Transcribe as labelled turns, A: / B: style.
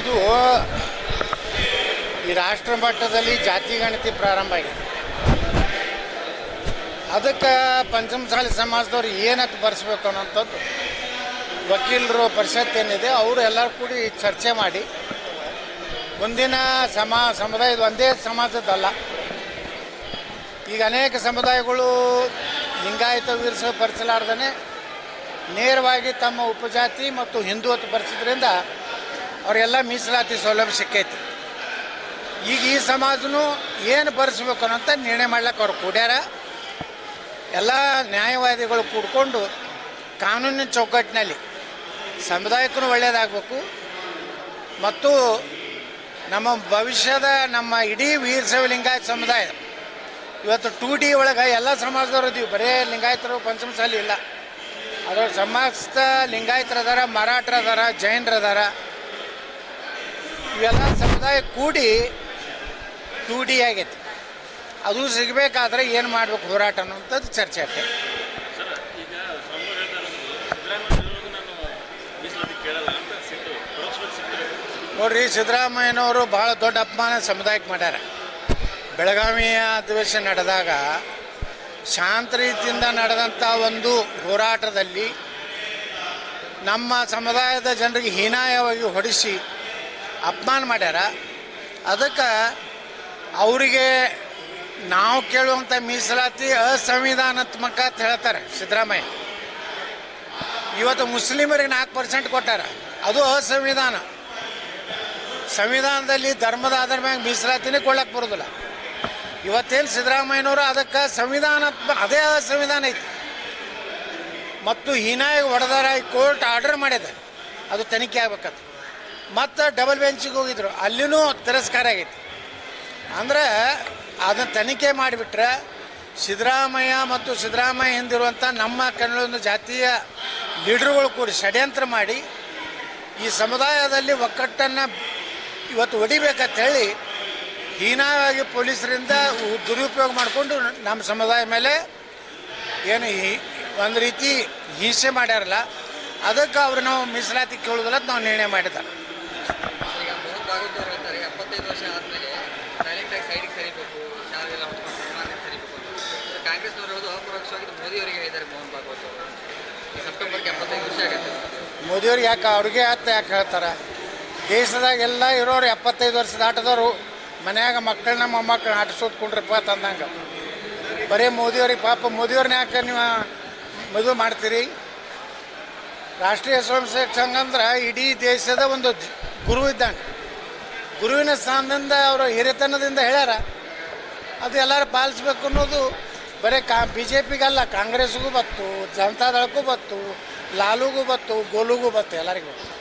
A: ಇದು ಈ ರಾಷ್ಟ್ರ ಮಟ್ಟದಲ್ಲಿ ಜಾತಿ ಗಣತಿ ಪ್ರಾರಂಭ ಆಗಿದೆ. ಅದಕ್ಕೆ ಪಂಚಮಸಾಲಿ ಸಮಾಜದವ್ರು ಏನಕ್ಕೆ ಬರ್ಸ್ಬೇಕು ಅನ್ನೋಂಥದ್ದು ವಕೀಲರು ಪರಿಷತ್ ಏನಿದೆ, ಅವರು ಎಲ್ಲರೂ ಕೂಡಿ ಚರ್ಚೆ ಮಾಡಿ ಮುಂದಿನ ಸಮಾ ಸಮುದಾಯದ ಒಂದೇ ಸಮಾಜದಲ್ಲ ಈಗ ಅನೇಕ ಸಮುದಾಯಗಳು ಲಿಂಗಾಯತ ವಿರ್ಸ ಪರಿಸಲಾರ್ದೇ ನೇರವಾಗಿ ತಮ್ಮ ಉಪಜಾತಿ ಮತ್ತು ಹಿಂದುತ್ವ ಪರಿಸಿದ್ರಿಂದ ಅವರೆಲ್ಲ ಮೀಸಲಾತಿ ಸೌಲಭ್ಯ ಸಿಕ್ಕೈತಿ. ಈಗ ಈ ಸಮಾಜನೂ ಏನು ಬರೆಸ್ಬೇಕು ಅಂತ ನಿರ್ಣಯ ಮಾಡ್ಲಿಕ್ಕೆ ಅವ್ರು ಕೂಡ್ಯಾರ. ಎಲ್ಲ ನ್ಯಾಯವಾದಿಗಳು ಕೂಡ್ಕೊಂಡು ಕಾನೂನಿನ ಚೌಕಟ್ಟಿನಲ್ಲಿ ಸಮುದಾಯಕ್ಕೂ ಒಳ್ಳೆಯದಾಗಬೇಕು ಮತ್ತು ನಮ್ಮ ಭವಿಷ್ಯದ ನಮ್ಮ ಇಡೀ ವೀರಶೈವ ಲಿಂಗಾಯತ ಸಮುದಾಯ, ಇವತ್ತು ಟು ಡಿ ಒಳಗೆ ಎಲ್ಲ ಸಮಾಜದವ್ರು ಇದೀವಿ. ಬರೇ ಲಿಂಗಾಯತರು ಪಂಚಮಸಾಲಿ ಇಲ್ಲ. ಅದರ ಸಮಸ್ತ ಲಿಂಗಾಯತರದಾರ, ಮರಾಠರದಾರ, ಜೈನರದಾರ. ಇವೆಲ್ಲ ಸಮುದಾಯ ಕೂಡಿ ಡಿ ಆಗೈತಿ. ಅದು ಸಿಗಬೇಕಾದ್ರೆ ಏನು ಮಾಡಬೇಕು ಹೋರಾಟ ಅನ್ನೋಂಥದ್ದು ಚರ್ಚೆ ಆಗ್ತದೆ ನೋಡ್ರಿ ಸಿದ್ದರಾಮಯ್ಯನವರು ಭಾಳ ದೊಡ್ಡ ಅಪಮಾನ ಸಮುದಾಯಕ್ಕೆ ಮಾಡ್ಯಾರ. ಬೆಳಗಾವಿಯ ಅಧಿವೇಶನ ನಡೆದಾಗ ಶಾಂತ ರೀತಿಯಿಂದ ನಡೆದಂಥ ಒಂದು ಹೋರಾಟದಲ್ಲಿ ನಮ್ಮ ಸಮುದಾಯದ ಜನರಿಗೆ ಹೀನಾಯವಾಗಿ ಹೊಡಿಸಿ ಅಪಮಾನ ಮಾಡ್ಯಾರ. ಅದಕ್ಕೆ ಅವರಿಗೆ ನಾವು ಕೇಳುವಂಥ ಮೀಸಲಾತಿ ಅಸಂವಿಧಾನಾತ್ಮಕ ಅಂತ ಹೇಳ್ತಾರೆ ಸಿದ್ದರಾಮಯ್ಯ. ಇವತ್ತು ಮುಸ್ಲಿಮರಿಗೆ ನಾಲ್ಕು ಪರ್ಸೆಂಟ್ ಕೊಟ್ಟಾರ. ಅದು ಅಸಂವಿಧಾನ. ಸಂವಿಧಾನದಲ್ಲಿ ಧರ್ಮದ ಆಧಾರ ಮ್ಯಾಗ ಮೀಸಲಾತಿನೇ ಕೊಡ್ಲಕ್ಕೆ ಬರೋದಿಲ್ಲ. ಇವತ್ತೇನು ಸಿದ್ದರಾಮಯ್ಯನವರು ಅದಕ್ಕೆ ಸಂವಿಧಾನಾತ್ಮಕ ಅದೇ ಅಸಂವಿಧಾನ ಐತಿ. ಮತ್ತು ಹೀನಾಯ ಹೊಡೆದಾರ ಕೋರ್ಟ್ ಆರ್ಡರ್ ಮಾಡಿದೆ ಅದು ತನಿಖೆ ಆಗ್ಬೇಕಂತ. ಮತ್ತು ಡಬಲ್ ಬೆಂಚಿಗೆ ಹೋಗಿದ್ರು. ಅಲ್ಲಿನೂ ತಿರಸ್ಕಾರ ಆಗೈತಿ. ಅಂದರೆ ಅದನ್ನ ತನಿಖೆ ಮಾಡಿಬಿಟ್ರೆ ಸಿದ್ದರಾಮಯ್ಯ ಮತ್ತು ಸಿದ್ದರಾಮಯ್ಯ ಹಿಂದಿರುವಂಥ ನಮ್ಮ ಕನ್ನಡ ಜಾತಿಯ ಲೀಡರ್ಗಳು ಕೂಡಿ ಷಡ್ಯಂತ್ರ ಮಾಡಿ ಈ ಸಮುದಾಯದಲ್ಲಿ ಒಕ್ಕಟ್ಟನ್ನು ಇವತ್ತು ಹೊಡಿಬೇಕಂತ ಹೇಳಿ ಹೀನಾಗಿ ಪೊಲೀಸರಿಂದ ದುರುಪಯೋಗ ಮಾಡಿಕೊಂಡು ನಮ್ಮ ಸಮುದಾಯ ಮೇಲೆ ಏನು ಈ- ಒಂದು ರೀತಿ ಹಿಂಸೆ ಮಾಡ್ಯಾರಲ್ಲ, ಅದಕ್ಕೆ ಅವ್ರು ನಾವು ಮೀಸಲಾತಿ ಕೇಳೋದಿಲ್ಲ ನಾವು ನಿರ್ಣಯ ಮಾಡಿದ್ದಾರೆ
B: ಈಗ ಮೋಹನ್ ಭಾಗವತ್ ಅವರು ಹೇಳ್ತಾರೆ, ಎಪ್ಪತ್ತೈದು ವರ್ಷ ಆದಮೇಲೆ ಸೈಲೆಂಟ್ ಆಗಿ ಸೈಡಿಗೆ ಸರಿಬೇಕು ಶಾಲೆ ಎಲ್ಲ ಹೊತ್ಕೊಂಡು ಸನ್ಮಾನ ಸರಿಬೇಕು ಅಂತ. ಕಾಂಗ್ರೆಸ್ನವರು ಹೇಳೋದು ಅಪರೋಕ್ಷವಾಗಿ ಮೋದಿ ಅವರಿಗೆ ಹೇಳಿದ್ದಾರೆ ಮೋಹನ್ ಭಾಗವತ್ ಅವರು. ಈ ಸೆಪ್ಟೆಂಬರ್ಗೆ ಎಪ್ಪತ್ತೈದು ವರ್ಷ ಆಗುತ್ತೆ.
A: ಮೋದಿಯವ್ರು ಯಾಕೆ ಅವ್ರಿಗೆ ಆತ ಯಾಕೆ ಹೇಳ್ತಾರೆ? ದೇಶದಾಗೆಲ್ಲ ಇರೋರು ಎಪ್ಪತ್ತೈದು ವರ್ಷ ದಾಟದವರು ಮನ್ಯಾಗ ಮಕ್ಕಳನ್ನ ಮೊಮ್ಮಕ್ಕಳನ್ನ ಆಟಿಸೋದು ಕುಂಡ್ರಪ್ಪ ತಂದಂಗೆ ಬರೀ ಮೋದಿಯವ್ರಿಗೆ ಪಾಪ ಮೋದಿಯವ್ರನ್ನ ಯಾಕೆ ನೀವು ಮದುವೆ ಮಾಡ್ತೀರಿ? ರಾಷ್ಟ್ರೀಯ ಸ್ವಯಂ ಸೇವಕ ಸಂಘ ಅಂದ್ರೆ ಇಡೀ ದೇಶದ ಒಂದು ಗುರು ಇದ್ದಂಗೆ ಗುರುವಿನ ಸ್ಥಾನದಿಂದ ಅವರು ಹಿರಿತನದಿಂದ ಹೇಳ್ಯಾರ. ಅದು ಎಲ್ಲರೂ ಪಾಲಿಸ್ಬೇಕು ಅನ್ನೋದು ಬರೀ ಕಾ ಬಿ ಜೆ ಪಿಗಲ್ಲ ಕಾಂಗ್ರೆಸ್ಗೂ ಬತ್ತು, ಜನತಾದಳಕ್ಕೂ ಬತ್ತು, ಲಾಲುಗೂ ಬತ್ತು, ಗೋಲುಗೂ ಬತ್ತು ಎಲ್ಲರಿಗೂ.